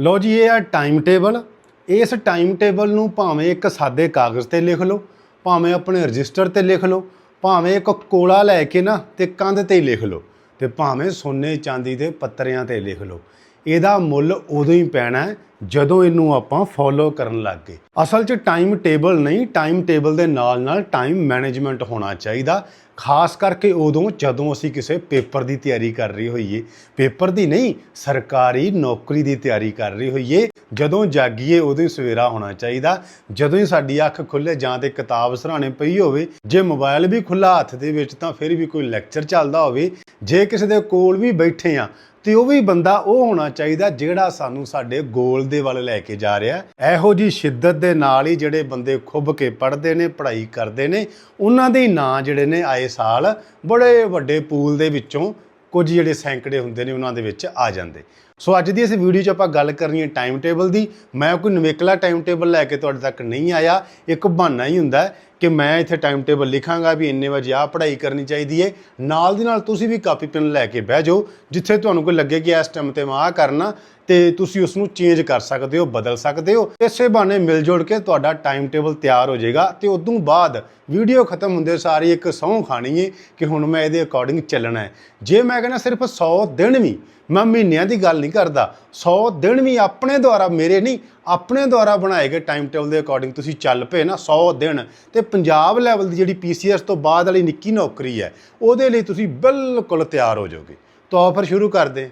ਲਓ ਜੀ, ਇਹ ਆ ਟਾਈਮ ਟੇਬਲ ਇਸ ਟਾਈਮ ਟੇਬਲ ਨੂੰ ਭਾਵੇਂ ਇੱਕ ਸਾਦੇ ਕਾਗਜ਼ ਤੇ ਲਿਖ ਲਓ, ਭਾਵੇਂ ਆਪਣੇ ਰਜਿਸਟਰ ਤੇ ਲਿਖ ਲਓ, ਭਾਵੇਂ ਇੱਕ ਕੋਲਾ ਲੈ ਕੇ ਨਾ ਤੇ ਕੰਧ ਤੇ ਹੀ ਲਿਖ ਲਓ ਤੇ ਭਾਵੇਂ ਸੋਨੇ ਚਾਂਦੀ ਦੇ ਪੱਤਰਿਆਂ ਤੇ ਲਿਖ ਲਓ। ਇਹਦਾ ਮੁੱਲ ਉਦੋਂ ਹੀ ਪੈਣਾ ਜਦੋਂ ਇਹਨੂੰ ਆਪਾਂ ਫੋਲੋ ਕਰਨ ਲੱਗ ਗਏ। ਅਸਲ 'ਚ ਟਾਈਮ ਟੇਬਲ ਨਹੀਂ ਟਾਈਮ ਟੇਬਲ ਦੇ ਨਾਲ ਨਾਲ ਟਾਈਮ ਮੈਨੇਜਮੈਂਟ ਹੋਣਾ ਚਾਹੀਦਾ। ਖਾਸ ਕਰਕੇ ਉਦੋਂ ਜਦੋਂ ਅਸੀਂ ਕਿਸੇ ਪੇਪਰ ਦੀ ਤਿਆਰੀ ਕਰ ਰਹੀ ਹੋਈਏ। ਪੇਪਰ ਦੀ ਨਹੀਂ, ਸਰਕਾਰੀ ਨੌਕਰੀ ਦੀ ਤਿਆਰੀ ਕਰ ਰਹੀ ਹੋਈਏ। ਜਦੋਂ ਜਾਗੀਏ, ਉਦੋਂ ਹੀ ਸਵੇਰਾ ਹੋਣਾ ਚਾਹੀਦਾ। ਜਦੋਂ ਹੀ ਸਾਡੀ ਅੱਖ ਖੁੱਲੇ ਜਾਂ ਤੇ ਕਿਤਾਬ ਸਰਾਣੇ ਪਈ ਹੋਵੇ, ਜੇ ਮੋਬਾਈਲ ਵੀ ਖੁੱਲਾ ਹੱਥ ਦੇ ਵਿੱਚ ਤਾਂ ਫਿਰ ਵੀ ਕੋਈ ਲੈਕਚਰ ਚੱਲਦਾ ਹੋਵੇ। ਜੇ ਕਿਸੇ ਦੇ ਕੋਲ ਵੀ ਬੈਠੇ ਆ ਤੇ ਉਹ ਵੀ ਬੰਦਾ ਉਹ ਹੋਣਾ ਚਾਹੀਦਾ ਜਿਹੜਾ ਸਾਨੂੰ ਸਾਡੇ ਗੋਲ ਦੇ ਵੱਲ ਲੈ ਕੇ ਜਾ ਰਿਹਾ। ਇਹੋ ਜੀ ਸ਼ਿੱਦਤ ਦੇ ਨਾਲ ਹੀ ਜਿਹੜੇ ਬੰਦੇ ਖੁੱਬ ਕੇ ਪੜ੍ਹਦੇ ਨੇ, ਪੜ੍ਹਾਈ ਕਰਦੇ ਨੇ, ਉਹਨਾਂ ਦੇ ਨਾਂ ਜਿਹੜੇ ਨੇ ਆਏ ਸਾਲ ਬੜੇ ਵੱਡੇ ਪੂਲ ਦੇ ਵਿੱਚੋਂ ਕੁਝ ਜਿਹੜੇ ਸੈਂਕੜੇ ਹੁੰਦੇ ਨੇ ਉਹਨਾਂ ਦੇ ਵਿੱਚ ਆ ਜਾਂਦੇ। ਸੋ ਅੱਜ ਦੀ ਇਸ ਵੀਡੀਓ 'ਚ ਆਪਾਂ ਗੱਲ ਕਰਨੀ ਹੈ ਟਾਈਮ ਟੇਬਲ ਦੀ। ਮੈਂ ਕੋਈ ਨਵੇਕਲਾ ਟਾਈਮ ਟੇਬਲ ਲੈ ਕੇ ਤੁਹਾਡੇ ਤੱਕ ਨਹੀਂ ਆਇਆ। ਇੱਕ ਬਹਾਨਾ ਹੀ ਹੁੰਦਾ ਕਿ ਮੈਂ ਇੱਥੇ ਟਾਈਮ ਟੇਬਲ ਲਿਖਾਂਗਾ ਵੀ ਇੰਨੇ ਵਜੇ ਆਹ ਪੜ੍ਹਾਈ ਕਰਨੀ ਚਾਹੀਦੀ ਹੈ ਨਾਲ ਦੀ ਨਾਲ ਤੁਸੀਂ ਵੀ ਕਾਪੀ ਪੈਨ ਲੈ ਕੇ ਬਹਿ ਜਾਓ। ਜਿੱਥੇ ਤੁਹਾਨੂੰ ਕੋਈ ਲੱਗੇ ਕਿ ਇਸ ਟਾਈਮ ਤੇ ਮੈਂ ਆਹ ਕਰਨਾ ਤੇ ਤੁਸੀਂ ਉਸ ਨੂੰ ਚੇਂਜ ਕਰ ਸਕਦੇ ਹੋ, ਬਦਲ ਸਕਦੇ ਹੋ। ਇਸੇ ਬਹਾਨੇ ਮਿਲ ਜੁਲ ਕੇ ਤੁਹਾਡਾ ਟਾਈਮ ਟੇਬਲ ਤਿਆਰ ਹੋ ਜਾਏਗਾ ਤੇ ਉਦੋਂ ਬਾਅਦ ਵੀਡੀਓ ਖਤਮ ਹੁੰਦੇ ਸਾਰੀ ਇੱਕ ਸਹੁੰ ਖਾਣੀ ਹੈ ਕਿ ਹੁਣ ਮੈਂ ਇਹਦੇ ਅਕੋਰਡਿੰਗ ਚੱਲਣਾ ਹੈ। ਜੇ ਮੈਂ ਕਹਿੰਦਾ ਸਿਰਫ 100 ਦਿਨ ਵੀ ਮੈਂ ਮਹੀਨਿਆਂ ਦੀ ਗੱਲ ਨਹੀਂ ਕਰਦਾ 100 ਦਿਨ ਵੀ ਆਪਣੇ ਦੁਆਰਾ ਮੇਰੇ ਨਹੀਂ, ਆਪਣੇ ਦੁਆਰਾ ਬਣਾਏ ਗਏ ਟਾਈਮ ਟੇਬਲ ਦੇ ਅਕੋਰਡਿੰਗ ਤੁਸੀਂ ਚੱਲ ਪਏ ਨਾ 100 ਦਿਨ ਤੇ ਪੰਜਾਬ ਲੈਵਲ ਦੀ ਜਿਹੜੀ ਪੀਸੀਐਸ ਤੋਂ ਬਾਅਦ ਵਾਲੀ ਨਿੱਕੀ ਨੌਕਰੀ ਹੈ, ਉਹਦੇ ਲਈ ਤੁਸੀਂ ਬਿਲਕੁਲ ਤਿਆਰ ਹੋ ਜਾਓਗੇ। ਤਾਂ ਫਿਰ ਸ਼ੁਰੂ ਕਰਦੇ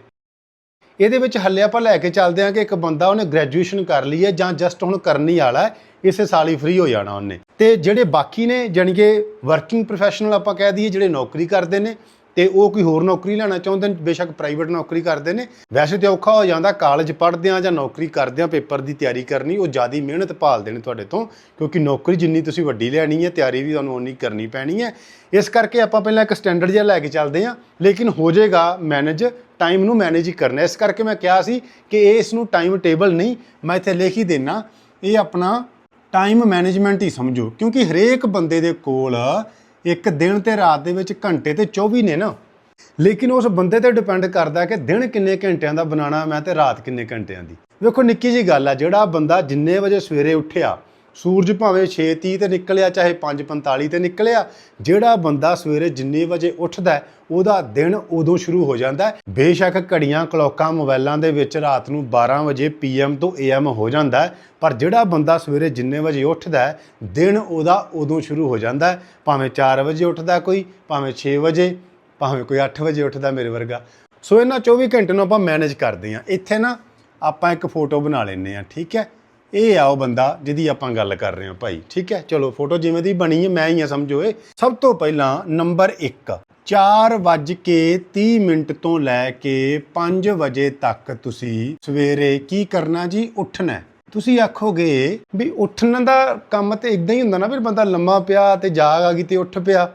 ਇਹਦੇ ਵਿੱਚ ਹੱਲੇ ਆਪਾਂ ਲੈ ਕੇ ਚੱਲਦੇ ਹਾਂ ਕਿ ਇੱਕ ਬੰਦਾ ਉਹਨੇ ਗ੍ਰੈਜੂਏਸ਼ਨ ਕਰ ਲਈ ਹੈ ਜਾਂ ਜਸਟ ਹੁਣ ਕਰਨੀ ਵਾਲਾ ਹੈ, ਇਸੇ ਸਾਲ ਹੀ ਫ੍ਰੀ ਹੋ ਜਾਣਾ ਉਹਨੇ। ਤੇ ਜਿਹੜੇ ਬਾਕੀ ਨੇ, ਜਾਣੀ ਕਿ ਵਰਕਿੰਗ ਪ੍ਰੋਫੈਸ਼ਨਲ ਆਪਾਂ ਕਹਿ ਦਈਏ, ਜਿਹੜੇ ਨੌਕਰੀ ਕਰਦੇ ਨੇ ਤੇ ਉਹ ਕੋਈ ਹੋਰ ਨੌਕਰੀ ਲੈਣਾ ਚਾਹੁੰਦੇ ਨੇ, ਬੇਸ਼ੱਕ ਪ੍ਰਾਈਵੇਟ ਨੌਕਰੀ ਕਰਦੇ ਨੇ। ਵੈਸੇ ਤੇ ਔਖਾ ਹੋ ਜਾਂਦਾ ਕਾਲਜ ਪੜ੍ਹਦਿਆਂ ਜਾਂ ਨੌਕਰੀ ਕਰਦਿਆਂ ਪੇਪਰ ਦੀ ਤਿਆਰੀ ਕਰਨੀ, ਉਹ ਜ਼ਿਆਦਾ ਮਿਹਨਤ ਭਾਲਦੇ ਨੇ ਤੁਹਾਡੇ ਤੋਂ, ਕਿਉਂਕਿ ਨੌਕਰੀ ਜਿੰਨੀ ਤੁਸੀਂ ਵੱਡੀ ਲੈਣੀ ਹੈ, ਤਿਆਰੀ ਵੀ ਤੁਹਾਨੂੰ ਉਨੀ ਕਰਨੀ ਪੈਣੀ ਹੈ। ਇਸ ਕਰਕੇ ਆਪਾਂ ਪਹਿਲਾਂ ਇੱਕ ਸਟੈਂਡਰਡ ਜਿਹਾ ਲੈ ਕੇ ਚੱਲਦੇ ਹਾਂ, ਲੇਕਿਨ ਹੋ ਜਾਏਗਾ ਮੈਨੇਜ ਟਾਈਮ ਨੂੰ ਮੈਨੇਜ ਹੀ ਕਰਨਾ। ਇਸ ਕਰਕੇ ਮੈਂ ਕਿਹਾ ਸੀ ਕਿ ਇਸ ਨੂੰ ਟਾਈਮ ਟੇਬਲ ਨਹੀਂ, ਮੈਂ ਇੱਥੇ ਲਿਖ ਹੀ ਦੇਣਾ ਇਹ ਆਪਣਾ ਟਾਈਮ ਮੈਨੇਜਮੈਂਟ ਹੀ ਸਮਝੋ, ਕਿਉਂਕਿ ਹਰੇਕ ਬੰਦੇ ਦੇ ਕੋਲ ਇੱਕ ਦਿਨ ਤੇ ਰਾਤ ਦੇ ਵਿੱਚ ਘੰਟੇ ਤੇ 24 ਨੇ ਨਾ। ਲੇਕਿਨ ਉਸ ਬੰਦੇ ਤੇ ਡਿਪੈਂਡ ਕਰਦਾ ਕਿ ਦਿਨ ਕਿੰਨੇ ਘੰਟਿਆਂ ਦਾ ਬਣਾਉਣਾ, ਮੈਂ ਤੇ ਰਾਤ ਕਿੰਨੇ ਘੰਟਿਆਂ ਦੀ। ਵੇਖੋ ਨਿੱਕੀ ਜੀ ਗੱਲ ਆ, ਜਿਹੜਾ ਬੰਦਾ ਜਿੰਨੇ ਵਜੇ ਸਵੇਰੇ ਉੱਠਿਆ ਸੂਰਜ ਭਾਵੇਂ 6:30 ਤੇ ਨਿਕਲਿਆ, ਚਾਹੇ 5:45 ਤੇ ਨਿਕਲਿਆ, ਜਿਹੜਾ ਬੰਦਾ ਸਵੇਰੇ ਜਿੰਨੇ ਵਜੇ ਉੱਠਦਾ ਉਹਦਾ ਦਿਨ ਉਦੋਂ ਸ਼ੁਰੂ ਹੋ ਜਾਂਦਾ ਬੇਸ਼ੱਕ ਘੜੀਆਂ ਕਲੌਕਾਂ ਮੋਬਾਈਲਾਂ ਦੇ ਵਿੱਚ ਰਾਤ ਨੂੰ 12 ਵਜੇ ਪੀਐਮ ਤੋਂ ਏਐਮ ਹੋ ਜਾਂਦਾ ਪਰ ਜਿਹੜਾ ਬੰਦਾ ਸਵੇਰੇ ਜਿੰਨੇ ਵਜੇ ਉੱਠਦਾ ਦਿਨ ਉਹਦਾ ਉਦੋਂ ਸ਼ੁਰੂ ਹੋ ਜਾਂਦਾ ਭਾਵੇਂ 4 ਵਜੇ ਉੱਠਦਾ ਕੋਈ, ਭਾਵੇਂ 6 ਵਜੇ, ਭਾਵੇਂ ਕੋਈ 8 ਵਜੇ ਉੱਠਦਾ ਮੇਰੇ ਵਰਗਾ। ਸੋ ਇਹਨਾਂ 24 ਘੰਟੇ ਨੂੰ ਆਪਾਂ ਮੈਨੇਜ ਕਰਦੇ ਹਾਂ। ਇੱਥੇ ਨਾ ਆਪਾਂ ਇੱਕ ਫੋਟੋ ਬਣਾ ਲੈਂਦੇ ਹਾਂ, ਠੀਕ ਹੈ? ਇਹ ਆ ਉਹ ਬੰਦਾ ਜਿਹਦੀ ਆਪਾਂ ਗੱਲ ਕਰ ਰਹੇ ਹਾਂ ਭਾਈ, ਠੀਕ ਹੈ? ਚਲੋ, ਫੋਟੋ ਜਿਵੇਂ ਦੀ ਬਣੀ ਹੈ, ਮੈਂ ਹੀ ਆ, ਸਮਝੋ ਇਹ। ਸਭ ਤੋਂ ਪਹਿਲਾਂ ਨੰਬਰ 1 4 ਵੱਜ ਕੇ 30 ਮਿੰਟ ਤੋਂ ਲੈ ਕੇ 5 ਵਜੇ ਤੱਕ ਤੁਸੀਂ ਸਵੇਰੇ ਕੀ ਕਰਨਾ ਜੀ? ਉੱਠਣਾ ਤੁਸੀਂ ਆਖੋਗੇ ਵੀ ਉੱਠਣ ਦਾ ਕੰਮ ਤੇ ਇਦਾਂ ਹੀ ਹੁੰਦਾ ਨਾ, ਫਿਰ ਬੰਦਾ ਲੰਮਾ ਪਿਆ ਤੇ ਜਾਗ ਆ ਗਈ ਤੇ ਉੱਠ ਪਿਆ।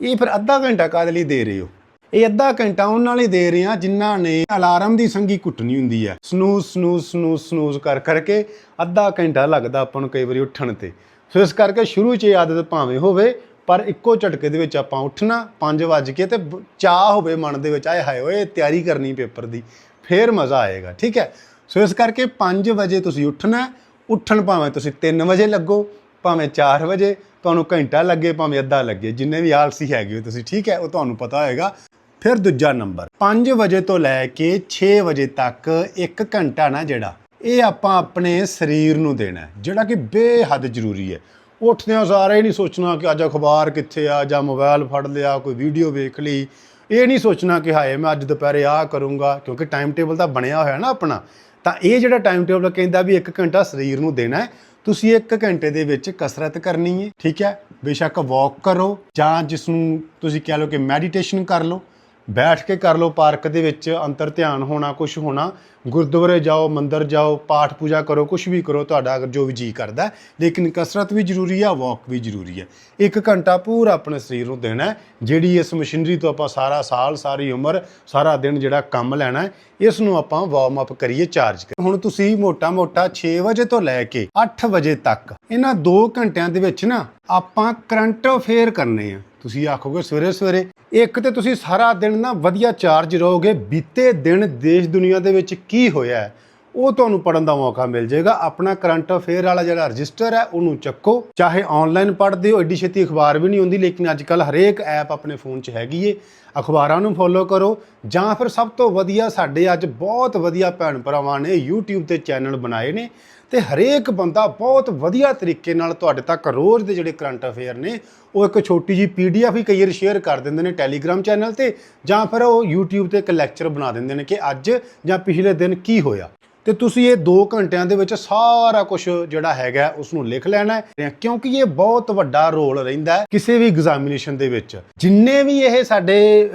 ਇਹ ਫਿਰ ਅੱਧਾ ਘੰਟਾ ਕਾਹਦੇ ਲਈ ਦੇ ਰਹੇ ਹੋ? ਇਹ ਅੱਧਾ ਘੰਟਾ ਉਹਨਾਂ ਲਈ ਦੇ ਰਹੇ ਹਾਂ ਜਿਨ੍ਹਾਂ ਨੇ ਅਲਾਰਮ ਦੀ ਸੰਗੀ ਕੁੱਟਣੀ ਹੁੰਦੀ ਹੈ। ਸਨੂਜ਼ ਸਨੂਜ਼ ਸਨੂਜ਼ ਸਨੂਜ਼ ਕਰ ਕਰਕੇ ਅੱਧਾ ਘੰਟਾ ਲੱਗਦਾ ਆਪਾਂ ਨੂੰ ਕਈ ਵਾਰੀ ਉੱਠਣ ਤੇ। ਸੋ ਇਸ ਕਰਕੇ ਸ਼ੁਰੂ 'ਚ ਇਹ ਆਦਤ ਭਾਵੇਂ ਹੋਵੇ, ਪਰ ਇੱਕੋ ਝਟਕੇ ਦੇ ਵਿੱਚ ਆਪਾਂ ਉੱਠਣਾ 5 ਵਜ ਕੇ ਤੇ ਬ- ਚਾਹ ਹੋਵੇ ਮਨ ਦੇ ਵਿੱਚ, ਆਏ ਹਾਏ ਓਏ, ਤਿਆਰੀ ਕਰਨੀ ਪੇਪਰ ਦੀ, ਫੇਰ ਮਜ਼ਾ ਆਏਗਾ, ਠੀਕ ਹੈ? ਸੋ ਇਸ ਕਰਕੇ 5 ਵਜੇ ਤੁਸੀਂ ਉੱਠਣਾ, ਉੱਠਣ ਭਾਵੇਂ ਤੁਸੀਂ 3 ਵਜੇ ਲੱਗੋ, ਭਾਵੇਂ 4 ਵਜੇ, ਤੁਹਾਨੂੰ ਘੰਟਾ ਲੱਗੇ, ਭਾਵੇਂ ਅੱਧਾ ਲੱਗੇ, ਜਿੰਨੇ ਵੀ ਆਲਸੀ ਹੈਗੇ ਹੋ ਤੁਸੀਂ, ਠੀਕ ਹੈ? ਉਹ ਤੁਹਾਨੂੰ ਪਤਾ ਹੋਏਗਾ। ਫਿਰ ਦੂਜਾ ਨੰਬਰ 5 ਵਜੇ ਤੋਂ ਲੈ ਕੇ 6 ਵਜੇ ਤੱਕ 1 ਘੰਟਾ ਨਾ ਜਿਹੜਾ, ਇਹ ਆਪਾਂ ਆਪਣੇ ਸਰੀਰ ਨੂੰ ਦੇਣਾ ਜਿਹੜਾ ਕਿ ਬੇਹੱਦ ਜ਼ਰੂਰੀ ਹੈ। ਉੱਠਦਿਆਂ ਸਾਰਾ ਹੀ ਨਹੀਂ ਸੋਚਣਾ ਕਿ ਅੱਜ ਅਖਬਾਰ ਕਿੱਥੇ ਆ, ਜਾਂ ਮੋਬਾਈਲ ਫੜ ਲਿਆ, ਕੋਈ ਵੀਡੀਓ ਵੇਖ ਲਈ। ਇਹ ਨਹੀਂ ਸੋਚਣਾ ਕਿ ਹਾਏ, ਮੈਂ ਅੱਜ ਦੁਪਹਿਰੇ ਆਹ ਕਰੂੰਗਾ, ਕਿਉਂਕਿ ਟਾਈਮ ਟੇਬਲ ਤਾਂ ਬਣਿਆ ਹੋਇਆ ਨਾ ਆਪਣਾ। ਤਾਂ ਇਹ ਜਿਹੜਾ ਟਾਈਮ ਟੇਬਲ ਕਹਿੰਦਾ ਵੀ 1 ਘੰਟਾ ਸਰੀਰ ਨੂੰ ਦੇਣਾ ਹੈ, ਤੁਸੀਂ 1 ਘੰਟੇ ਦੇ ਵਿੱਚ ਕਸਰਤ ਕਰਨੀ ਹੈ, ਠੀਕ ਹੈ? ਬੇਸ਼ੱਕ ਵਾਕ ਕਰੋ, ਜਾਂ ਜਿਸ ਨੂੰ ਤੁਸੀਂ ਕਹਿ ਲਓ ਕਿ ਮੈਡੀਟੇਸ਼ਨ ਕਰ ਲਓ। ਬੈਠ ਕੇ ਕਰ ਲਓ ਪਾਰਕ ਦੇ ਵਿੱਚ, ਅੰਤਰ ਧਿਆਨ ਹੋਣਾ ਕੁਝ ਹੋਣਾ, ਗੁਰਦੁਆਰੇ ਜਾਓ, ਮੰਦਰ ਜਾਓ, ਪਾਠ ਪੂਜਾ ਕਰੋ ਕੁਝ ਵੀ ਕਰੋ, ਤੁਹਾਡਾ ਅਗਰ ਜੋ ਵੀ ਜੀ ਕਰਦਾ ਲੇਕਿਨ ਕਸਰਤ ਵੀ ਜ਼ਰੂਰੀ ਆ, ਵਾਕ ਵੀ ਜ਼ਰੂਰੀ ਹੈ ਇੱਕ ਘੰਟਾ ਪੂਰਾ ਆਪਣੇ ਸਰੀਰ ਨੂੰ ਦੇਣਾ ਜਿਹੜੀ ਇਸ ਮਸ਼ੀਨਰੀ ਤੋਂ ਆਪਾਂ ਸਾਰਾ ਸਾਲ, ਸਾਰੀ ਉਮਰ, ਸਾਰਾ ਦਿਨ ਜਿਹੜਾ ਕੰਮ ਲੈਣਾ ਇਸ ਨੂੰ ਆਪਾਂ ਵਾਰਮ ਅਪ ਕਰੀਏ ਚਾਰਜ ਕਰ ਹੁਣ ਤੁਸੀਂ ਮੋਟਾ-ਮੋਟਾ 6 ਵਜੇ ਤੋਂ ਲੈ ਕੇ 8 ਵਜੇ ਤੱਕ, ਇਹਨਾਂ 2 ਘੰਟਿਆਂ ਦੇ ਵਿੱਚ ਨਾ ਆਪਾਂ ਕਰੰਟ ਅਫੇਅਰ ਕਰਨੇ ਆ। ਤੁਸੀਂ ਆਖੋਗੇ ਸਵੇਰੇ ਸਵੇਰੇ। ਇੱਕ ਤੇ ਤੁਸੀਂ ਸਾਰਾ ਦਿਨ ਨਾ ਵਧੀਆ ਚਾਰਜ ਰਹੋਗੇ। ਬੀਤੇ ਦਿਨ ਦੇਸ਼ ਦੁਨੀਆ ਦੇ ਵਿੱਚ ਕੀ ਹੋਇਆ ਉਹ ਤੁਹਾਨੂੰ ਪੜਨ ਦਾ ਮੌਕਾ ਮਿਲ ਜਾਏਗਾ। ਆਪਣਾ ਕਰੰਟ ਅਫੇਅਰ ਵਾਲਾ ਜਿਹੜਾ ਰਜਿਸਟਰ ਹੈ, ਉਹਨੂੰ ਚੱਕੋ। ਚਾਹੇ ਆਨਲਾਈਨ ਪੜ੍ਹਦੇ ਹੋ, ਐਡੀ ਛੇਤੀ ਅਖਬਾਰ ਵੀ ਨਹੀਂ ਹੁੰਦੀ, ਲੇਕਿਨ ਅੱਜ ਕੱਲ ਹਰੇਕ ਐਪ ਆਪਣੇ ਫੋਨ 'ਚ ਹੈਗੀ ਏ। ਅਖਬਾਰਾਂ ਨੂੰ ਫੋਲੋ ਕਰੋ। ਜਾਂ ਫਿਰ ਸਭ ਤੋਂ ਵਧੀਆ ਸਾਡੇ ਅੱਜ ਬਹੁਤ ਵਧੀਆ ਭੈਣ ਭਰਾਵਾਂ ਨੇ YouTube ਤੇ ਚੈਨਲ ਬਣਾਏ ਨੇ। ਤੇ ਹਰੇਕ ਬੰਦਾ ਬਹੁਤ ਵਧੀਆ ਤਰੀਕੇ ਨਾਲ ਤੁਹਾਡੇ ਤੱਕ ਰੋਜ਼ ਦੇ ਜਿਹੜੇ ਕਰੰਟ ਅਫੇਅਰ ਨੇ, ਉਹ ਇੱਕ ਛੋਟੀ ਜੀ ਪੀਡੀਐਫ ਹੀ ਕਈ ਵਾਰ ਸ਼ੇਅਰ ਕਰ ਦਿੰਦੇ ਨੇ ਟੈਲੀਗ੍ਰਾਮ ਚੈਨਲ ਤੇ ਜਾਂ ਫਿਰ ਉਹ YouTube ਤੇ ਇੱਕ ਲੈਕਚਰ ਬਣਾ ਦਿੰਦੇ ਨੇ ਕਿ ਅੱਜ ਜਾਂ ਪਿਛਲੇ ਦਿਨ ਕੀ ਹੋਇਆ। ਤੇ ਤੁਸੀਂ ਇਹ 2 ਘੰਟਿਆਂ ਦੇ ਵਿੱਚ ਸਾਰਾ ਕੁਝ ਜਿਹੜਾ ਹੈਗਾ ਉਸ ਨੂੰ ਲਿਖ ਲੈਣਾ ਹੈ ਕਿਉਂਕਿ ਇਹ ਬਹੁਤ ਵੱਡਾ ਰੋਲ ਰਹਿੰਦਾ ਹੈ ਕਿਸੇ ਵੀ ਐਗਜ਼ਾਮੀਨੇਸ਼ਨ ਦੇ ਵਿੱਚ। ਜਿੰਨੇ ਵੀ ਇਹ ਸਾਡੇ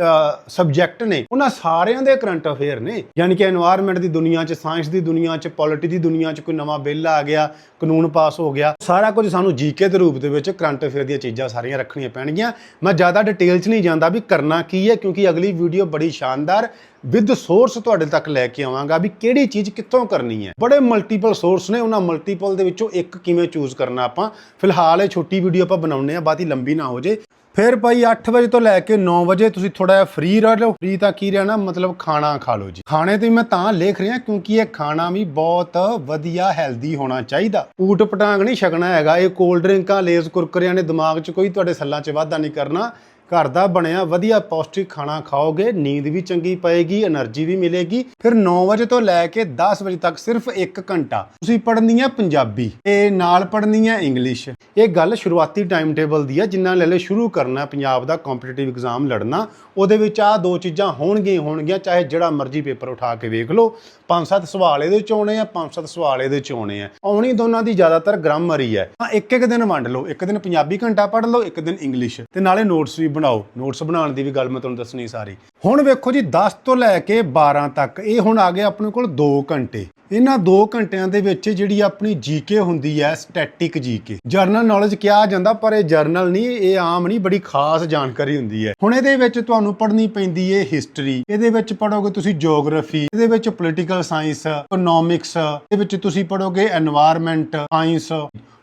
ਸਬਜੈਕਟ ਨੇ, ਉਹਨਾਂ ਸਾਰਿਆਂ ਦੇ ਕਰੰਟ ਅਫੇਅਰ ਨੇ। ਯਾਨੀ ਕਿ এনवायरमेंट ਦੀ ਦੁਨੀਆ 'ਚ ਸਾਇੰਸ ਦੀ ਦੁਨੀਆ 'ਚ ਪੋਲਿਟੀ ਦੀ ਦੁਨੀਆ 'ਚ ਕੋਈ ਨਵਾਂ ਬਿੱਲ ਆ ਗਿਆ, ਕਾਨੂੰਨ ਪਾਸ ਹੋ ਗਿਆ, ਸਾਰਾ ਕੁਝ ਸਾਨੂੰ ਜੀਕੇ ਦੇ ਰੂਪ ਦੇ ਵਿੱਚ ਕਰੰਟ ਅਫੇਅਰ ਦੀਆਂ ਚੀਜ਼ਾਂ ਸਾਰੀਆਂ ਰੱਖਣੀਆਂ ਪੈਣਗੀਆਂ। ਮੈਂ ਜ਼ਿਆਦਾ ਡਿਟੇਲ 'ਚ ਨਹੀਂ ਜਾਂਦਾ ਵੀ ਕਰਨਾ ਕੀ ਹੈ, ਕਿਉਂਕਿ ਅਗਲੀ ਵੀਡੀਓ ਬੜੀ ਸ਼ਾਨਦਾਰ ਵਿਦ ਸੋਰਸ ਤੁਹਾਡੇ ਤੱਕ ਲੈ ਕੇ ਆਵਾਂਗਾ ਵੀ ਕਿਹੜੀ ਚੀਜ਼ ਕਿੱਥੋਂ ਕਰਨੀ ਹੈ। ਬੜੇ ਮਲਟੀਪਲ ਸੋਰਸ ਨੇ, ਉਹਨਾਂ ਮਲਟੀਪਲ ਦੇ ਵਿੱਚੋਂ ਇੱਕ ਕਿਵੇਂ ਚੂਜ਼ ਕਰਨਾ ਆਪਾਂ। ਫਿਲਹਾਲ ਇਹ ਛੋਟੀ ਵੀਡੀਓ ਆਪਾਂ ਬਣਾਉਣੇ ਆ ਬਾਤੀ ਲੰਬੀ ਨਾ ਹੋ ਜੇ। ਫਿਰ ਭਾਈ 8 ਵਜੇ ਤੋਂ ਲੈ ਕੇ 9 ਵਜੇ ਤੁਸੀਂ ਥੋੜਾ ਜਿਹਾ ਫ੍ਰੀ ਰਹਿ ਲਓ। ਫ੍ਰੀ ਤਾਂ ਕੀ ਰਹਿਣਾ? ਮਤਲਬ ਖਾਣਾ ਖਾ ਲਓ ਜੀ। ਖਾਣੇ ਤੇ ਮੈਂ ਤਾਂ ਲਿਖ ਰਿਹਾ ਕਿਉਂਕਿ ਇਹ ਖਾਣਾ ਵੀ ਬਹੁਤ ਵਧੀਆ ਹੈਲਦੀ ਹੋਣਾ ਚਾਹੀਦਾ। ਊਟ ਪਟਾਂਗ ਨਹੀਂ ਛਕਣਾ ਹੈਗਾ। ਇਹ ਕੋਲਡ ਡਰਿੰਕਾਂ ਲੇਜ਼ ਕੁਰਕਰਿਆਂ ਨੇ ਦਿਮਾਗ 'ਚ ਕੋਈ ਤੁਹਾਡੇ ਸੱਲਾਂ 'ਚ ਵਾਧਾ ਨਹੀਂ ਕਰਨਾ। ਘਰ ਦਾ ਬਣਿਆ ਵਧੀਆ ਪੌਸ਼ਟਿਕ ਖਾਣਾ ਖਾਓਗੇ, ਨੀਂਦ ਵੀ ਚੰਗੀ ਪਏਗੀ એનર્ਜੀ ਵੀ ਮਿਲੇਗੀ। ਫਿਰ 9 ਵਜੇ ਤੋਂ ਲੈ ਕੇ 10 ਵਜੇ ਤੱਕ ਸਿਰਫ 1 ਘੰਟਾ। ਤੁਸੀਂ ਪੜ੍ਹਨੀ ਹੈ ਪੰਜਾਬੀ ਇਹ ਨਾਲ ਪੜ੍ਹਨੀ ਹੈ ਇੰਗਲਿਸ਼। ਇਹ ਗੱਲ ਸ਼ੁਰੂਆਤੀ ਟਾਈਮ ਟੇਬਲ ਦੀ ਹੈ ਜਿੰਨਾ ਲੈ ਲੈ ਸ਼ੁਰੂ ਕਰਨਾ, ਪੰਜਾਬ ਦਾ ਕੰਪੀਟੀਟਿਵ ਐਗਜ਼ਾਮ ਲੜਨਾ, ਉਹਦੇ ਵਿੱਚ ਆ ਦੋ ਚੀਜ਼ਾਂ ਹੋਣਗੀਆਂ ਹੋਣਗੀਆਂ, ਚਾਹੇ ਜਿਹੜਾ ਮਰਜ਼ੀ ਪੇਪਰ ਉਠਾ ਕੇ ਵੇਖ ਲਓ। ਪੰਜ ਸੱਤ ਸਵਾਲ ਇਹਦੇ ਚ ਆਉਣੇ ਆ, ਪੰਜ ਸੱਤ ਸਵਾਲ ਇਹਦੇ ਚ ਆਉਣੇ ਆ। ਆਉਣੀ ਦੋਨਾਂ ਦੀ ਜ਼ਿਆਦਾਤਰ ਗ੍ਰਾਮਰ ਹੀ ਹੈ। ਹਾਂ ਇੱਕ ਇੱਕ ਦਿਨ ਵੰਡ ਲਓ, ਇੱਕ ਦਿਨ ਪੰਜਾਬੀ ਘੰਟਾ ਪੜ੍ਹ ਲਓ, ਇੱਕ ਦਿਨ ਇੰਗਲਿਸ਼, ਤੇ ਨਾਲੇ ਨੋਟਸ ਵੀ ਬਣਾਓ। ਨੋਟਸ ਬਣਾਉਣ ਦੀ ਵੀ ਗੱਲ ਮੈਂ ਤੁਹਾਨੂੰ ਦੱਸਣੀ ਸਾਰੀ। ਹੁਣ ਵੇਖੋ ਜੀ 10 ਤੋਂ ਲੈ ਕੇ 12 ਤੱਕ, ਇਹ ਹੁਣ ਆ ਗਏ ਆਪਣੇ ਕੋਲ 2 ਘੰਟੇ। ਇਹਨਾਂ 2 ਘੰਟਿਆਂ ਦੇ ਵਿੱਚ ਜਿਹੜੀ ਆਪਣੀ ਜੀਕੇ ਹੁੰਦੀ ਹੈ ਸਟੈਟਿਕ ਜੀਕੇ ਜਰਨਲ ਨੌਲੇਜ ਕਿਹਾ ਜਾਂਦਾ, ਪਰ ਇਹ ਜਰਨਲ ਨਹੀਂ, ਇਹ ਆਮ ਨਹੀਂ, ਬੜੀ ਖਾਸ ਜਾਣਕਾਰੀ ਹੁੰਦੀ ਹੈ। ਹੁਣ ਇਹਦੇ ਵਿੱਚ ਤੁਹਾਨੂੰ ਪੜ੍ਹਨੀ ਪੈਂਦੀ ਹੈ ਹਿਸਟਰੀ ਇਹਦੇ ਵਿੱਚ ਪੜੋਗੇ ਤੁਸੀਂ ਜੀਓਗ੍ਰਾਫੀ ਇਹਦੇ ਵਿੱਚ ਪੋਲੀਟੀਕਲ ਸਾਇੰਸ ਇਕਨੋਮਿਕਸ ਇਹਦੇ ਵਿੱਚ ਤੁਸੀਂ ਪੜੋਗੇ এনवायरमेंट ਸਾਇੰਸ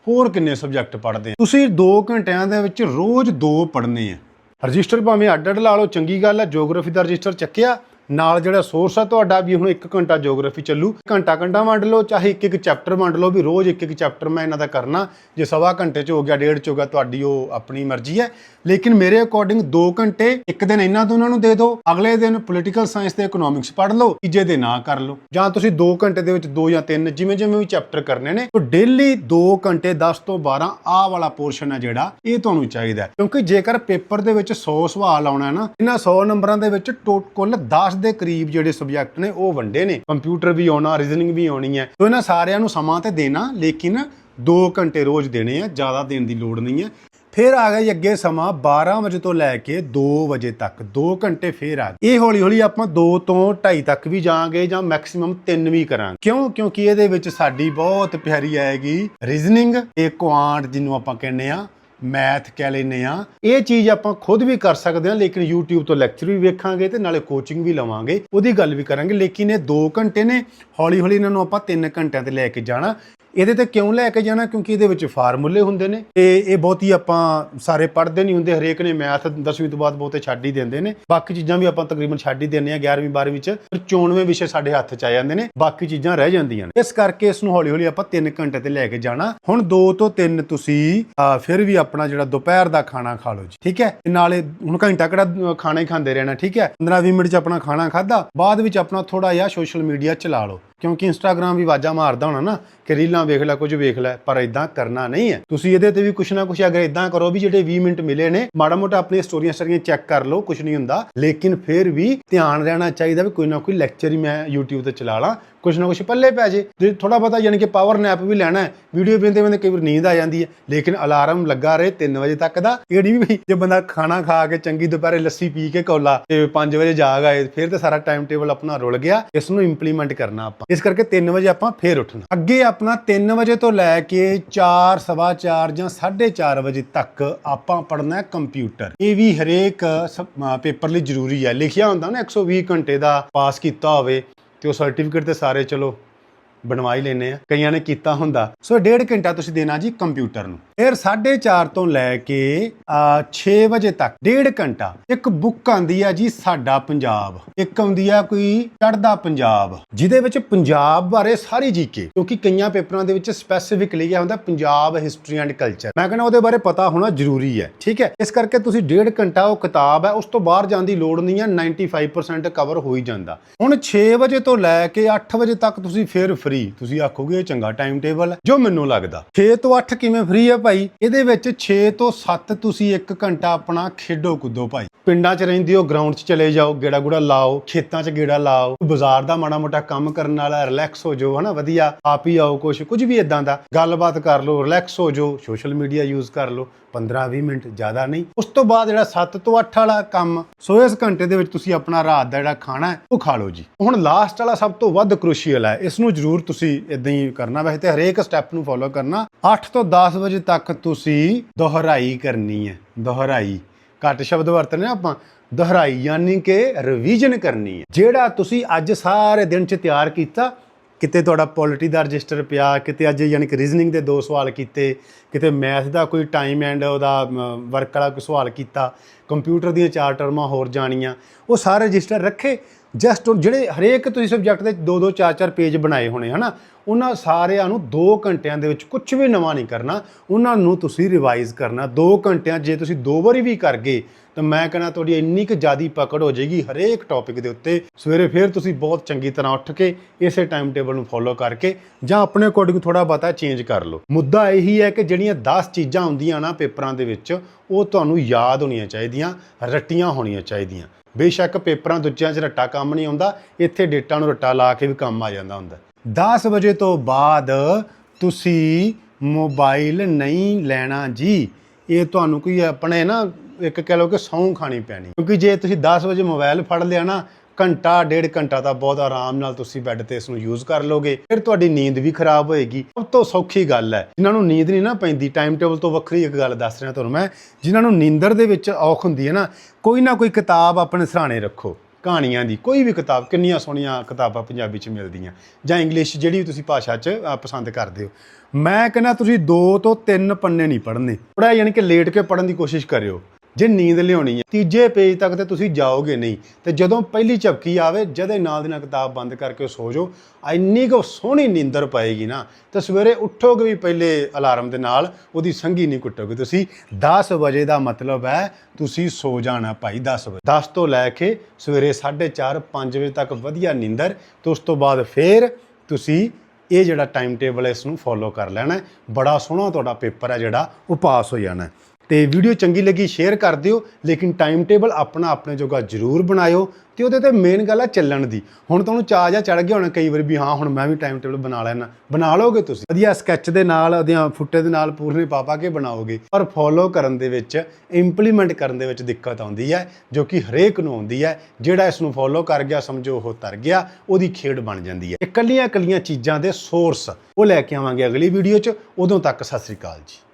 ਹੋਰ ਕਿੰਨੇ ਸਬਜੈਕਟ ਪੜ੍ਹਦੇ ਤੁਸੀਂ 2 ਘੰਟਿਆਂ ਦੇ ਵਿੱਚ ਰੋਜ਼ 2 ਪੜ੍ਹਨੇ ਆ। ਰਜਿਸਟਰ ਭਾਵੇਂ ਅੱਡ ਅੱਡ ਲਾ ਲਓ ਚੰਗੀ ਗੱਲ ਹੈ ਜੀਓਗ੍ਰਾਫੀ ਦਾ ਰਜਿਸਟਰ ਚੱਕਿਆ ਨਾਲ ਜਿਹੜਾ ਸੋਰਸ ਆ ਤੁਹਾਡਾ ਵੀ ਹੁਣ 1 ਘੰਟਾ ਜੀਓਗ੍ਰਾਫੀ ਚੱਲੂ। ਘੰਟਾ ਘੰਟਾ ਵੰਡ ਲਓ, ਚਾਹੇ ਇੱਕ ਇੱਕ ਚੈਪਟਰ ਵੰਡ ਲਓ ਵੀ ਰੋਜ਼ ਇੱਕ ਇੱਕ ਚੈਪਟਰ ਮੈਂ ਇਹਨਾਂ ਦਾ ਕਰਨਾ। ਜੇ ਸਵਾ ਘੰਟੇ ਚ ਹੋ ਗਿਆ, ਡੇਢ ਚ ਹੋ ਗਿਆ, ਤੁਹਾਡੀ ਉਹ ਆਪਣੀ ਮਰਜ਼ੀ ਹੈ। ਲੇਕਿਨ ਮੇਰੇ ਅਕੋਰਡਿੰਗ 2 ਘੰਟੇ, ਇੱਕ ਦਿਨ ਇਹਨਾਂ ਦੋਨਾਂ ਨੂੰ ਦੇ ਦਿਓ, ਅਗਲੇ ਦਿਨ ਪੋਲੀਟੀਕਲ ਸਾਇੰਸ ਤੇ ਇਕਨੋਮਿਕਸ ਪੜ੍ਹ ਲਓ, ਤੀਜੇ ਦੇ ਨਾ ਕਰ ਲਓ। ਜਾਂ ਤੁਸੀਂ 2 ਘੰਟੇ ਦੇ ਵਿੱਚ 2 ਜਾਂ 3 ਜਿਵੇਂ ਜਿਵੇਂ ਵੀ ਚੈਪਟਰ ਕਰਨੇ ਨੇ ਤਾਂ ਡੇਲੀ 2 ਘੰਟੇ 10 ਤੋਂ 12 ਆਹ ਵਾਲਾ ਪੋਰਸ਼ਨ ਹੈ ਜਿਹੜਾ, ਇਹ ਤੁਹਾਨੂੰ ਚਾਹੀਦਾ ਕਿਉਂਕਿ ਜੇਕਰ ਪੇਪਰ ਦੇ ਵਿੱਚ 100 ਸਵਾਲ ਆਉਣਾ ਨਾ, ਇਹਨਾਂ 100 ਨੰਬਰਾਂ ਦੇ ਵਿੱਚ ਟੋ- ਕੁੱਲ 10 ਦੇ ਕਰੀਬ ਜਿਹੜੇ ਸਬਜੈਕਟ ਨੇ, ਉਹ ਵੰਡੇ ਨੇ। ਕੰਪਿਊਟਰ ਵੀ ਆਉਣਾ ਰੀਜ਼ਨਿੰਗ ਵੀ ਆਉਣੀ ਹੈ। ਤਾਂ ਇਹਨਾਂ ਸਾਰਿਆਂ ਨੂੰ ਸਮਾਂ ਤੇ ਦੇਣਾ, ਲੇਕਿਨ 2 ਘੰਟੇ ਰੋਜ਼ ਦੇਣੇ ਆ, ਜ਼ਿਆਦਾ ਦੇਣ ਦੀ ਲੋੜ ਨਹੀਂ ਹੈ। ਫਿਰ ਆ ਗਿਆ ਅੱਗੇ ਸਮਾਂ 12 ਵਜੇ ਤੋਂ ਲੈ ਕੇ 2 ਵਜੇ ਤੱਕ। 2 ਘੰਟੇ ਫਿਰ ਆ ਗਏ। ਇਹ ਹੌਲੀ ਹੌਲੀ ਆਪਾਂ 2 ਤੋਂ 2.5 ਤੱਕ ਵੀ ਜਾਾਂਗੇ ਜਾਂ ਮੈਕਸਿਮਮ 3 ਵੀ ਕਰਾਂਗੇ। ਕਿਉਂ? ਕਿਉਂਕਿ ਇਹਦੇ ਵਿੱਚ ਸਾਡੀ ਬਹੁਤ ਪਿਆਰੀ ਆਏਗੀ ਰੀਜ਼ਨਿੰਗ ਤੇ ਕੁਆਂਟ ਜਿਹਨੂੰ ਆਪਾਂ ਕਹਿੰਦੇ ਆ। ਮੈਥ ਕਹਿ ਲੈਨੇ ਆ ਇਹ ਚੀਜ਼ ਆਪਾਂ ਖੁਦ ਵੀ ਕਰ ਸਕਦੇ ਹਾਂ, ਲੇਕਿਨ YouTube ਤੋਂ ਲੈਕਚਰ ਵੀ ਵੇਖਾਂਗੇ ਤੇ ਨਾਲੇ ਕੋਚਿੰਗ ਵੀ ਲਵਾਂਗੇ। ਉਹਦੀ ਗੱਲ ਵੀ ਕਰਾਂਗੇ। ਲੇਕਿਨ ਇਹ 2 ਘੰਟੇ ਨੇ। ਹੌਲੀ ਹੌਲੀ ਇਹਨਾਂ ਨੂੰ ਆਪਾਂ 3 ਘੰਟਿਆਂ ਤੇ ਲੈ ਕੇ ਜਾਣਾ। ਇਹਦੇ ਤੇ ਕਿਉਂ ਲੈ ਕੇ ਜਾਣਾ? ਕਿਉਂਕਿ ਇਹਦੇ ਵਿੱਚ ਫਾਰਮੂਲੇ ਹੁੰਦੇ ਨੇ। ਤੇ ਇਹ ਬਹੁਤੀ ਆਪਾਂ ਸਾਰੇ ਪੜ੍ਹਦੇ ਨਹੀਂ ਹੁੰਦੇ ਹਰੇਕ ਨੇ ਮੈਥ 10ਵੀਂ ਤੋਂ ਬਾਅਦ ਬਹੁਤੇ ਛੱਡ ਹੀ ਦਿੰਦੇ ਨੇ। ਬਾਕੀ ਚੀਜ਼ਾਂ ਵੀ ਆਪਾਂ ਤਕਰੀਬਨ ਛੱਡ ਹੀ ਦਿੰਦੇ ਆ 11ਵੀਂ 12ਵੀਂ ਚ। ਫਿਰ 94 ਵਿਸ਼ੇ ਸਾਡੇ ਹੱਥ ਚ ਆ ਜਾਂਦੇ ਨੇ ਬਾਕੀ ਚੀਜ਼ਾਂ ਰਹਿ ਜਾਂਦੀਆਂ ਨੇ। ਇਸ ਕਰਕੇ ਇਸ ਨੂੰ ਹੌਲੀ ਹੌਲੀ ਆਪਾਂ 3 ਘੰਟੇ ਤੇ ਲੈ ਕੇ ਜਾਣਾ। ਹੁਣ 2 ਤੋਂ 3 ਤੁਸੀਂ ਫਿਰ ਵੀ ਆਪਣਾ ਜਿਹੜਾ ਦੁਪਹਿਰ ਦਾ ਖਾਣਾ ਖਾ ਲਓ ਜੀ ਠੀਕ ਹੈ? ਤੇ ਨਾਲੇ ਹੁਣ ਘੰਟਾ ਕਿਹੜਾ ਅਹ, ਖਾਣਾ ਹੀ ਖਾਂਦੇ ਰਹਿਣਾ ਠੀਕ ਹੈ? 15-20 ਮਿੰਟ ਚ ਆਪਣਾ ਖਾਣਾ ਖਾਦਾ ਬਾਅਦ ਵਿੱਚ ਆਪਣਾ ਥੋੜਾ ਜਿਹਾ ਸੋਸ਼ਲ ਮੀਡੀਆ ਚਲਾ ਲਓ। ਕਿਉਂਕਿ ਇੰਸਟਾਗ੍ਰam ਵੀ ਵਾਜਾ ਮਾਰਦਾ ਹੋਣਾ ਨਾ ਕਿ ਰੀਲਾਂ ਵੇਖ ਲੈ, ਕੁਝ ਵੇਖ ਲੈ, ਪਰ ਇਦਾਂ ਕਰਨਾ ਨਹੀਂ ਹੈ। ਤੁਸੀਂ ਇਹਦੇ ਤੇ ਵੀ ਕੁਛ ਨਾ ਕੁਛ ਅਗਰ ਇਦਾਂ ਕਰੋ ਵੀ ਜਿਹੜੇ 20 ਮਿੰਟ ਮਿਲੇ ਨੇ ਮਾੜਾ ਮੋਟਾ ਆਪਣੀਆਂ ਸਟੋਰੀਆਂ ਸਟੋਰੀਆਂ ਚੈੱਕ ਕਰ ਲਓ, ਕੁਛ ਨਹੀਂ ਹੁੰਦਾ। ਲੇਕਿਨ ਫਿਰ ਵੀ ਧਿਆਨ ਰਹਿਣਾ ਚਾਹੀਦਾ ਵੀ ਕੋਈ ਨਾ ਕੋਈ ਲੈਕਚਰ ਹੀ ਮੈਂ YouTube ਤੇ ਚਲਾ ਲਾਂ ਕੁਛ ਨਾ ਕੁਛ ਪੱਲੇ ਪੈ ਜੇ। ਜੇ ਥੋੜਾ ਪਤਾ ਯਾਨੀ ਕਿ ਪਾਵਰ ਨੈਪ ਵੀ ਲੈਣਾ ਹੈ। ਵੀਡੀਓ ਵੇਖਦੇ ਵੇਖਦੇ ਕਈ ਵਾਰ ਨੀਂਦ ਆ ਜਾਂਦੀ ਹੈ। ਲੇਕਿਨ ਅਲਾਰਮ ਲੱਗਾ ਰਹੇ 3 ਵਜੇ ਤੱਕ ਦਾ। ਇਹ ਨਹੀਂ ਵੀ ਜੇ ਬੰਦਾ ਖਾਣਾ ਖਾ ਕੇ ਚੰਗੀ ਦੁਪਹਿਰੇ ਲੱਸੀ ਪੀ ਕੇ ਕੋਲਾ ਤੇ 5 ਵਜੇ ਜਾਗ ਆਏ, ਫਿਰ ਤੇ ਸਾਰਾ ਟਾਈਮ ਟੇਬਲ ਆਪਣਾ ਰੁਲ ਗਿਆ। ਇਸ ਨੂੰ ਇੰਪਲੀਮੈਂਟ ਕਰਨਾ ਆਪਾਂ। ਇਸ ਕਰਕੇ 3 ਵਜੇ ਆਪਾਂ ਫੇਰ ਉੱਠਣਾ। ਅੱਗੇ ਆਪਣਾ 3 ਵਜੇ ਤੋਂ ਲੈ ਕੇ 4 ਸਵਾ 4 ਜਾਂ 4:30 ਵਜੇ ਤੱਕ ਆਪਾਂ ਪੜਨਾ ਕੰਪਿਊਟਰ ਇਹ ਵੀ ਹਰੇਕ ਪੇਪਰ ਲਈ ਜ਼ਰੂਰੀ ਹੈ। ਲਿਖਿਆ ਹੁੰਦਾ ਨਾ 120 ਘੰਟੇ ਦਾ ਪਾਸ ਕੀਤਾ ਹੋਵੇ। ਤੇ ਉਹ ਸਰਟੀਫਿਕੇਟ ਤੇ ਸਾਰੇ ਚਲੋ ਬਣਵਾ ਹੀ ਲੈਨੇ ਆ। ਕਈਆਂ ਨੇ ਕੀਤਾ ਹੁੰਦਾ। ਸੋ ਡੇਢ ਘੰਟਾ ਤੁਸੀਂ ਦੇਣਾ ਜੀ ਕੰਪਿਊਟਰ ਨੂੰ। ਫਿਰ 4:30 ਤੋਂ ਲੈ ਕੇ 6 ਵਜੇ ਤੱਕ, ਡੇਢ ਘੰਟਾ। ਇੱਕ ਬੁੱਕ ਆਂਦੀ ਆ ਜੀ ਸਾਡਾ ਪੰਜਾਬ। ਇੱਕ ਆਉਂਦੀ ਆ ਕੋਈ ਚੜਦਾ ਪੰਜਾਬ। ਜਿਹਦੇ ਵਿੱਚ ਪੰਜਾਬ ਬਾਰੇ ਸਾਰੀ ਜੀਕੇ। ਕਿਉਂਕਿ ਕਈਆਂ ਪੇਪਰਾਂ ਦੇ ਵਿੱਚ ਸਪੈਸੀਫਿਕ ਲਿਖਿਆ ਹੁੰਦਾ ਪੰਜਾਬ ਹਿਸਟਰੀ ਐਂਡ ਕਲਚਰ ਮੈਂ ਕਹਿੰਦਾ ਉਹਦੇ ਬਾਰੇ ਪਤਾ ਹੋਣਾ ਜ਼ਰੂਰੀ ਹੈ। ਠੀਕ ਹੈ? ਇਸ ਕਰਕੇ ਤੁਸੀਂ ਡੇਢ ਘੰਟਾ ਉਹ ਕਿਤਾਬ ਹੈ, ਉਸ ਤੋਂ ਬਾਹਰ ਜਾਣ ਦੀ ਲੋੜ ਨਹੀਂ ਹੈ 95% ਕਵਰ ਹੋ ਹੀ ਜਾਂਦਾ। ਹੁਣ 6 ਵਜੇ ਤੋਂ ਲੈ ਕੇ 8 ਵਜੇ ਤੱਕ ਤੁਸੀਂ ਫਿਰ ਫ੍ਰੀ ਤੁਸੀਂ ਆਖੋਗੇ ਇਹ ਚੰਗਾ ਟਾਈਮ ਟੇਬਲ ਹੈ, ਜੋ ਮੈਨੂੰ ਲੱਗਦਾ। 6 ਤੋਂ 8 ਕਿਵੇਂ ਫ੍ਰੀ ਹੈ ਭਾਈ? ਇਹਦੇ ਵਿੱਚ 6 ਤੋਂ 7 ਤੁਸੀਂ 1 ਘੰਟਾ ਆਪਣਾ ਖੇਡੋ ਕੁੱਦੋ ਭਾਈ। ਪਿੰਡਾਂ 'ਚ ਰਹਿੰਦੇ ਹੋ ਗਰਾਊਂਡ 'ਚ ਚਲੇ ਜਾਓ, ਗੇੜਾ ਗੂੜਾ ਲਾਓ, ਖੇਤਾਂ 'ਚ ਗੇੜਾ ਲਾਓ, ਬਾਜ਼ਾਰ ਦਾ ਮਾੜਾ ਮੋਟਾ ਕੰਮ ਕਰਨ ਵਾਲਾ ਰਿਲੈਕਸ ਹੋ ਜਾਓ, ਹਨਾ, ਵਧੀਆ। ਆਪ ਹੀ ਆਓ ਕੁਛ, ਕੁਝ ਵੀ ਇਦਾਂ ਦਾ। ਗੱਲਬਾਤ ਕਰ ਲਓ ਰਿਲੈਕਸ ਹੋ ਜਾਓ ਸੋਸ਼ਲ ਮੀਡੀਆ ਯੂਜ਼ ਕਰ ਲਓ 15-20 ਮਿੰਟ ਜ਼ਿਆਦਾ ਨਹੀਂ। ਉਸ ਤੋਂ ਬਾਅਦ ਜਿਹੜਾ 7 ਤੋਂ 8 ਵਾਲਾ ਕੰਮ, ਸੋ ਇਸ ਘੰਟੇ ਦੇ ਵਿੱਚ ਤੁਸੀਂ ਆਪਣਾ ਰਾਤ ਦਾ ਜਿਹੜਾ ਖਾਣਾ ਹੈ, ਉਹ ਖਾ ਲਓ ਜੀ। ਹੁਣ ਲਾਸਟ ਵਾਲਾ ਸਭ ਤੋਂ ਵੱਧ ਕ੍ਰੂਸ਼ੀਅਲ ਹੈ, ਇਸ ਨੂੰ ਜ਼ਰੂਰ ਤੁਸੀਂ ਇਦਾਂ ਹੀ ਕਰਨਾ। ਵੈਸੇ ਤੇ ਹਰੇਕ ਸਟੈਪ ਨੂੰ ਫੋਲੋ ਕਰਨਾ। 8 ਤੋਂ 10 ਵਜੇ ਤੱਕ ਤੁਸੀਂ ਦੁਹਰਾਈ ਕਰਨੀ ਹੈ। ਦੁਹਰਾਈ। ਘੱਟ ਸ਼ਬਦ ਵਰਤਨੇ ਆ ਆਪਾਂ। ਦੁਹਰਾਈ ਯਾਨੀ ਕਿ ਰਿਵੀਜ਼ਨ ਕਰਨੀ ਹੈ। ਜਿਹੜਾ ਤੁਸੀਂ ਅੱਜ ਸਾਰੇ ਦਿਨ ਚ ਤਿਆਰ ਕੀਤਾ, ਕਿਤੇ ਤੁਹਾਡਾ ਪੋਲਿਟੀ ਦਾ ਰਜਿਸਟਰ ਪਿਆ, ਕਿਤੇ ਅੱਜ ਯਾਨੀ ਕਿ ਰੀਜ਼ਨਿੰਗ ਦੇ ਦੋ ਸਵਾਲ ਕੀਤੇ, ਕਿਤੇ ਮੈਥ ਦਾ ਕੋਈ ਟਾਈਮ ਐਂਡ ਉਹਦਾ ਵਰਕ ਵਾਲਾ ਕੋਈ ਸਵਾਲ ਕੀਤਾ ਕੰਪਿਊਟਰ ਦੀਆਂ ਚਾਰ ਟਰਮਾਂ ਹੋਰ ਜਾਣੀਆਂ, ਉਹ ਸਾਰੇ ਰਜਿਸਟਰ ਰੱਖੇ। ਜਸਟ ਜਿਹੜੇ ਹਰੇਕ ਤੁਸੀਂ ਸਬਜੈਕਟ ਦੇ ਦੋ ਦੋ, ਚਾਰ ਚਾਰ ਪੇਜ ਬਣਾਏ ਹੋਣੇ, ਹਨਾ, ਉਹਨਾਂ ਸਾਰਿਆਂ ਨੂੰ 2 ਘੰਟਿਆਂ ਦੇ ਵਿੱਚ ਕੁਝ ਵੀ ਨਵਾਂ ਨਹੀਂ ਕਰਨਾ, ਉਹਨਾਂ ਨੂੰ ਤੁਸੀਂ ਰਿਵਾਈਜ਼ ਕਰਨਾ 2 ਘੰਟਿਆਂ, ਜੇ ਤੁਸੀਂ ਦੋ ਵਾਰੀ ਵੀ ਕਰ ਗਏ, ਤਾਂ ਮੈਂ ਕਹਿੰਦਾ ਤੁਹਾਡੀ ਇੰਨੀ ਕੁ ਜ਼ਿਆਦੀ ਪਕੜ ਹੋ ਜਾਏਗੀ ਹਰੇਕ ਟੌਪਿਕ ਦੇ ਉੱਤੇ। ਸਵੇਰੇ ਫਿਰ ਤੁਸੀਂ ਬਹੁਤ ਚੰਗੀ ਤਰ੍ਹਾਂ ਉੱਠ ਕੇ ਇਸੇ ਟਾਈਮ ਟੇਬਲ ਨੂੰ ਫੋਲੋ ਕਰਕੇ ਜਾਂ ਆਪਣੇ ਅਕੋਰਡਿੰਗ ਥੋੜਾ ਬਹੁਤਾ ਚੇਂਜ ਕਰ ਲਓ। ਮੁੱਦਾ ਇਹੀ ਹੈ ਕਿ ਜਿਹੜੀਆਂ 10 ਚੀਜ਼ਾਂ ਹੁੰਦੀਆਂ ਨਾ ਪੇਪਰਾਂ ਦੇ ਵਿੱਚ, ਉਹ ਤੁਹਾਨੂੰ ਯਾਦ ਹੋਣੀਆਂ ਚਾਹੀਦੀਆਂ, ਰੱਟੀਆਂ ਹੋਣੀਆਂ ਚਾਹੀਦੀਆਂ। ਬੇਸ਼ੱਕ ਪੇਪਰਾਂ ਦੂਜਿਆਂ 'ਚ ਰੱਟਾ ਕੰਮ ਨਹੀਂ ਆਉਂਦਾ, ਇੱਥੇ ਡੇਟਾ ਨੂੰ ਰੱਟਾ ਲਾ ਕੇ ਵੀ ਕੰਮ ਆ ਜਾਂਦਾ ਹੁੰਦਾ। 10 ਵਜੇ ਤੋਂ ਬਾਅਦ ਤੁਸੀਂ ਮੋਬਾਈਲ ਨਹੀਂ ਲੈਣਾ ਜੀ। ਇਹ ਤੁਹਾਨੂੰ ਕੋਈ ਆਪਣੇ ਨਾ ਇੱਕ ਕਹਿ ਲਓ ਕਿ ਸੌਂ ਖਾਣੀ ਪੈਣੀ। ਕਿਉਂਕਿ ਜੇ ਤੁਸੀਂ 10 ਵਜੇ ਮੋਬਾਈਲ ਫੜ ਲਿਆ ਨਾ ਘੰਟਾ, ਡੇਢ ਘੰਟਾ ਤਾਂ ਬਹੁਤ ਆਰਾਮ ਨਾਲ ਤੁਸੀਂ ਬੈੱਡ ਤੇ ਇਸ ਨੂੰ ਯੂਜ਼ ਕਰ ਲੋਗੇ। ਫਿਰ ਤੁਹਾਡੀ ਨੀਂਦ ਵੀ ਖਰਾਬ ਹੋਏਗੀ। ਸਭ ਤੋਂ ਸੌਖੀ ਗੱਲ ਹੈ, ਜਿਨ੍ਹਾਂ ਨੂੰ ਨੀਂਦ ਨਹੀਂ ਨਾ ਪੈਂਦੀ ਟਾਈਮ ਟੇਬਲ ਤੋਂ ਵੱਖਰੀ ਇੱਕ ਗੱਲ ਦੱਸ ਰਿਹਾ ਤੁਹਾਨੂੰ ਮੈਂ, ਜਿਨ੍ਹਾਂ ਨੂੰ ਨੀਂਦਰ ਦੇ ਵਿੱਚ ਔਖ ਹੁੰਦੀ ਹੈ ਨਾ, ਕੋਈ ਨਾ ਕੋਈ ਕਿਤਾਬ ਆਪਣੇ ਸਰਾਣੇ ਰੱਖੋ, ਕਹਾਣੀਆਂ ਦੀ, ਕੋਈ ਵੀ ਕਿਤਾਬ, ਕਿੰਨੀਆਂ ਸੋਹਣੀਆਂ ਕਿਤਾਬਾਂ ਪੰਜਾਬੀ 'ਚ ਮਿਲਦੀਆਂ, ਜਾਂ ਇੰਗਲਿਸ਼ ਜਿਹੜੀ ਵੀ ਤੁਸੀਂ ਭਾਸ਼ਾ 'ਚ ਪਸੰਦ ਕਰਦੇ ਹੋ। ਮੈਂ ਕਹਿੰਦਾ ਤੁਸੀਂ 2 ਤੋਂ 3 ਪੰਨੇ ਨਹੀਂ ਪੜ੍ਹਨੇ। ਥੋੜਾ ਯਾਨੀ ਕਿ ਲੇਟ ਕੇ ਪੜ੍ਹਨ ਦੀ ਕੋਸ਼ਿਸ਼ ਕਰਿਓ। ਜੇ ਨੀਂਦ ਲਿਆਉਣੀ ਹੈ, ਤੀਜੇ ਪੇਜ ਤੱਕ ਤੇ ਤੁਸੀਂ ਜਾਓਗੇ ਨਹੀਂ। ਤੇ ਜਦੋਂ ਪਹਿਲੀ ਝਪਕੀ ਆਵੇ, ਜਦੇ ਨਾਲ ਦੀ ਨਾਲ ਕਿਤਾਬ ਬੰਦ ਕਰਕੇ ਸੋ ਜਾਓ। ਇੰਨੀ ਕੁ ਸੋਹਣੀ ਨੀਂਦਰ ਪਏਗੀ ਨਾ, ਤੇ ਸਵੇਰੇ ਉੱਠੋਗੇ ਵੀ ਪਹਿਲੇ ਅਲਾਰਮ ਦੇ ਨਾਲ, ਉਹਦੀ ਸੰਗੀ ਨਹੀਂ ਕੁੱਟੋਗੇ ਤੁਸੀਂ। 10 ਵਜੇ ਦਾ ਮਤਲਬ ਹੈ, ਤੁਸੀਂ ਸੋ ਜਾਣਾ ਭਾਈ 10 ਵਜੇ। 10 ਤੋਂ ਲੈ ਕੇ ਸਵੇਰੇ 4:30 5 ਵਜੇ ਤੱਕ ਵਧੀਆ ਨੀਂਦਰ, ਤੇ ਉਸ ਤੋਂ ਬਾਅਦ ਫੇਰ ਤੁਸੀਂ ਇਹ ਜਿਹੜਾ ਟਾਈਮ ਟੇਬਲ ਹੈ, ਇਸ ਨੂੰ ਫੋਲੋ ਕਰ ਲੈਣਾ ਬੜਾ ਸੋਹਣਾ ਤੁਹਾਡਾ ਪੇਪਰ ਹੈ ਜਿਹੜਾ, ਉਹ ਪਾਸ ਹੋ ਜਾਣਾ ਤੇ ਵੀਡੀਓ ਚੰਗੀ ਲੱਗੀ ਸ਼ੇਅਰ ਕਰ ਦਿਓ, ਲੇਕਿਨ ਟਾਈਮ ਟੇਬਲ ਆਪਣਾ ਆਪਣੇ ਜੋਗਾ ਜ਼ਰੂਰ ਬਣਾਇਓ ਤੇ ਉਹਦੇ ਤੇ ਮੇਨ ਗੱਲ ਆ ਚੱਲਣ ਦੀ। ਹੁਣ ਤੁਹਾਨੂੰ ਚਾਹ ਜਾਂ ਚੜ ਗਿਆ ਹੋਣਾ ਕਈ ਵਾਰੀ ਵੀ ਹਾਂ, ਹੁਣ ਮੈਂ ਵੀ ਟਾਈਮ ਟੇਬਲ ਬਣਾ ਲੈਣਾ ਬਣਾ ਲਓਗੇ ਤੁਸੀਂ? ਵਧੀਆ ਸਕੈਚ ਦੇ ਨਾਲ, ਉਹਦੀਆਂ ਫੁੱਟੇ ਦੇ ਨਾਲ ਪੂਰਨੇ ਪਾ ਪਾ ਕੇ ਬਣਾਓਗੇ। ਪਰ ਫੋਲੋ ਕਰਨ ਦੇ ਵਿੱਚ ਇੰਪਲੀਮੈਂਟ ਕਰਨ ਦੇ ਵਿੱਚ ਦਿੱਕਤ ਆਉਂਦੀ ਹੈ, ਜੋ ਕਿ ਹਰੇਕ ਨੂੰ ਆਉਂਦੀ ਹੈ। ਜਿਹੜਾ ਇਸ ਨੂੰ ਫੋਲੋ ਕਰ ਗਿਆ, ਸਮਝੋ ਉਹ ਤਰ ਗਿਆ, ਉਹਦੀ ਖੇਡ ਬਣ ਜਾਂਦੀ ਹੈ। ਇਕੱਲੀਆਂ ਇਕੱਲੀਆਂ ਚੀਜ਼ਾਂ ਦੇ ਸੋਰਸ ਉਹ ਲੈ ਕੇ ਆਵਾਂਗੇ ਅਗਲੀ ਵੀਡੀਓ 'ਚ। ਉਦੋਂ ਤੱਕ ਸਤਿ ਸ੍ਰੀ ਅਕਾਲ ਜੀ।